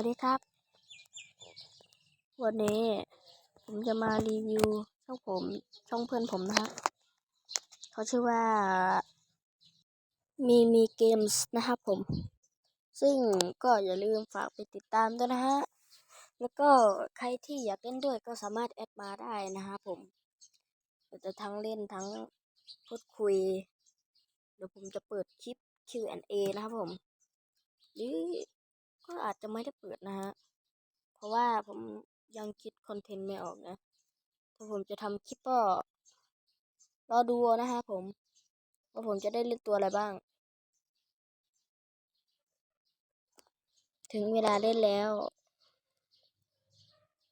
วัสดีครับ วันนี้ ผมจะมารีวิวช่องผมช่องเพื่อนผมนะฮะเขาชื่อว่า มีมีเกมส์นะครับผม ซึ่งก็อย่าลืมฝากไปติดตามด้วยนะฮะ แล้วก็ใครที่อยากเล่นด้วยก็สามารถแอดมาได้นะครับผมเราจะทั้งเล่นทั้งพูดคุย เดี๋ยวผมจะเปิดคลิป Q&A นะครับผมหรือ ก็อาจจะไม่ได้เปิดนะฮะ เพราะว่าผมยังคิดคอนเทนต์ไม่ออกนะ ถ้าผมจะทำคลิปก็รอดูนะฮะผม ว่าผมจะได้เล่นตัวอะไรบ้าง ถึงเวลาเล่นแล้ว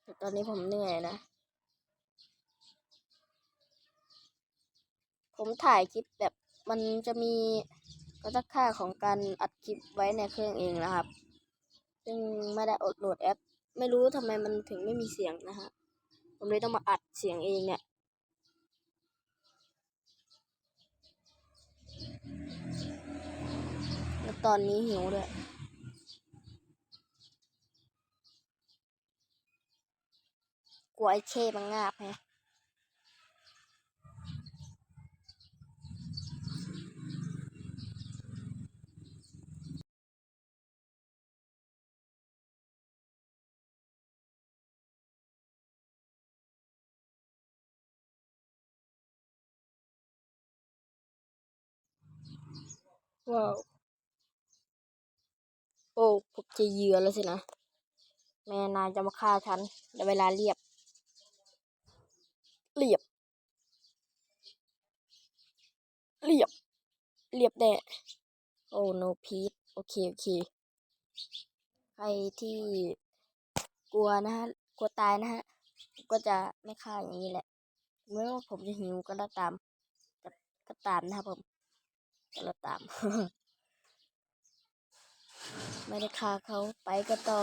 แต่ตอนนี้ผมเหนื่อยนะ ผมถ่ายคลิปแบบมันจะมีกระค่าของการอัดคลิปไว้ในเครื่องเองนะครับ ซึ่งไม่ได้อดโหลดแอป ไม่รู้ทำไมมันถึงไม่มีเสียงนะฮะ ผมเลยต้องมาอัดเสียงเองเนี่ยแล้วตอนนี้หิวด้วยกลัวไอ้เข้มันงาบแฮ ว้าวโอ้ผมจะเหยื่อแล้วสินะ แม่นายจะมาฆ่าฉันในเวลาเรียบ เรียบ เรียบ เรียบแน่โอ้ no พีทโอเค โอเค ใครที่กลัวนะฮะ กลัวตายนะฮะ ก็จะไม่ฆ่าอย่างนี้แหละไม่ว่าผมจะหิวก็ตามก็ตามนะครับผม ก็แล้วตาม ไม่ได้ฆ่าเขาไปก็ต่อ